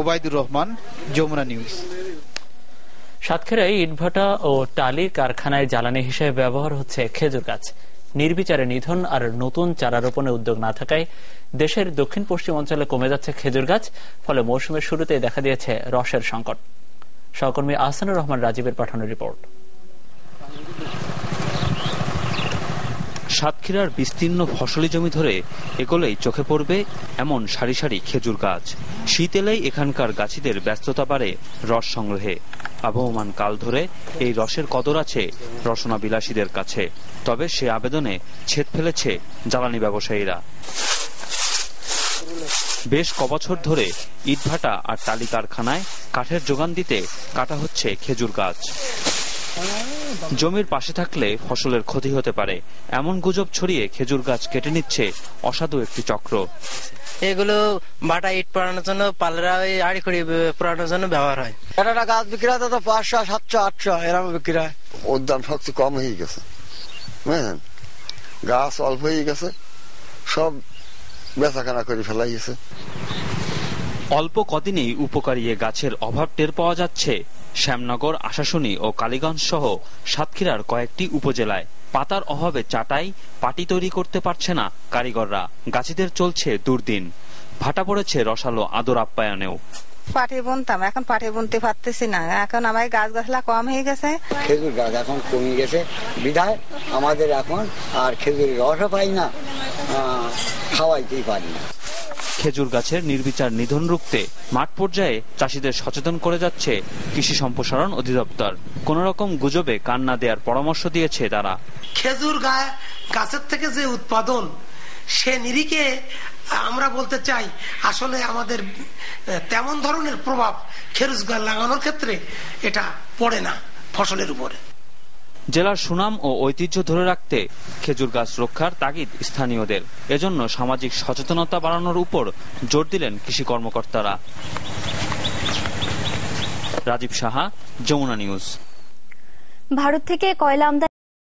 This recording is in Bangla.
ওবায়দুর রহমান, যমুনা নিউজ। সাতক্ষীরায় ইটভাটা ও টালির কারখানায় জ্বালানি হিসেবে ব্যবহার হচ্ছে খেজুর গাছ। নির্বিচারে নিধন আর নতুন চারা রোপণের উদ্যোগ না থাকায় দেশের দক্ষিণ পশ্চিম অঞ্চলে কমে যাচ্ছে খেজুর গাছ, ফলে মৌসুমের শুরুতেই দেখা দিয়েছে রসের সংকট। সহকর্মী আহসানুর রহমান রাজীবের পাঠানো রিপোর্ট। সাতক্ষীরার বিস্তীর্ণ ফসলি জমি ধরে এগোলেই চোখে পড়বে এমন সারি সারি খেজুর গাছ। শীত এলেই এখানকার গাছিদের ব্যস্ততা বাড়ে রস সংগ্রহে। আবহমান কাল ধরে এই রসের কদর আছে রসনা বিলাসীদের কাছে। তবে সে আবেদনে ছেদ ফেলেছে জ্বালানি ব্যবসায়ীরা। বেশ কবছর ধরে ইটভাটা আর টালি কারখানায় কাঠের যোগান দিতে কাটা হচ্ছে খেজুর গাছ। জমির পাশে থাকলে ফসলের ক্ষতি হতে পারে। এমন গুজব ছড়িয়ে খেজুর গাছ কেটে নিচ্ছে অসাধু একটি চক্র। এগুলো বাটা ইট পড়ানোর জন্য পালরা ওই আড়ি খড়ি পড়ানোর জন্য ব্যবহার হয়। একটা একটা গাছ বিক্রি হয় তো পাঁচশো সাতশো আটশো এরকম বিক্রি হয়। ওর দাম সবচেয়ে কম হয়ে গেছে। বুঝলেন? গাছ অল্প হয়ে গেছে সব বেচাকেনা করে ফেলাই গেছে অল্প কদিনেই উপকারী গাছের অভাব টের পাওয়া যাচ্ছে। শ্যামনগর আশাশুনি ও কালীগঞ্জ সহ সাতক্ষীরার কয়েকটি উপজেলায় পাতার অভাবে চাটাই পাটি তৈরি করতে পারছে না কারিগররা। গাছিদের চলছে দুর্দিন। ভাটা পড়েছে রসালো আদর আপ্যায়নেও। পাটি বুনতাম এখন পাটি বুনতে পারতেছি না। এখন আমার গাছ গাছলা কম হয়ে গেছে। খেজুর গাছ এখন কমে গেছে। বিধায় আমাদের এখন আর খেজুরের রসও পাই না আহ, খাওয়াইতেই পারি না। খেজুর গাছের নির্বিচার নিধন রুখতে মাঠ পর্যায়ে চাষিদের সচেতন করে যাচ্ছে কৃষি সম্প্রসারণ অধিদপ্তর। কোন রকম গুজবে কান না দেওয়ার পরামর্শ দিয়েছে তারা। খেজুর গাছের থেকে যে উৎপাদন, সে নিরিখে আমরা বলতে চাই, আসলে আমাদের তেমন ধরনের প্রভাব গাছ লাগানোর ক্ষেত্রে এটা পড়ে না ফসলের উপরে। জেলার সুনাম ও ঐতিহ্য ধরে রাখতে খেজুর গাছ রক্ষার তাগিদ স্থানীয়দের। এজন্য সামাজিক সচেতনতা বাড়ানোর উপর জোর দিলেন কৃষি কর্মকর্তারা। রাজীব সাহা, যমুনা নিউজ। ভারত থেকে কয়লা আমদানি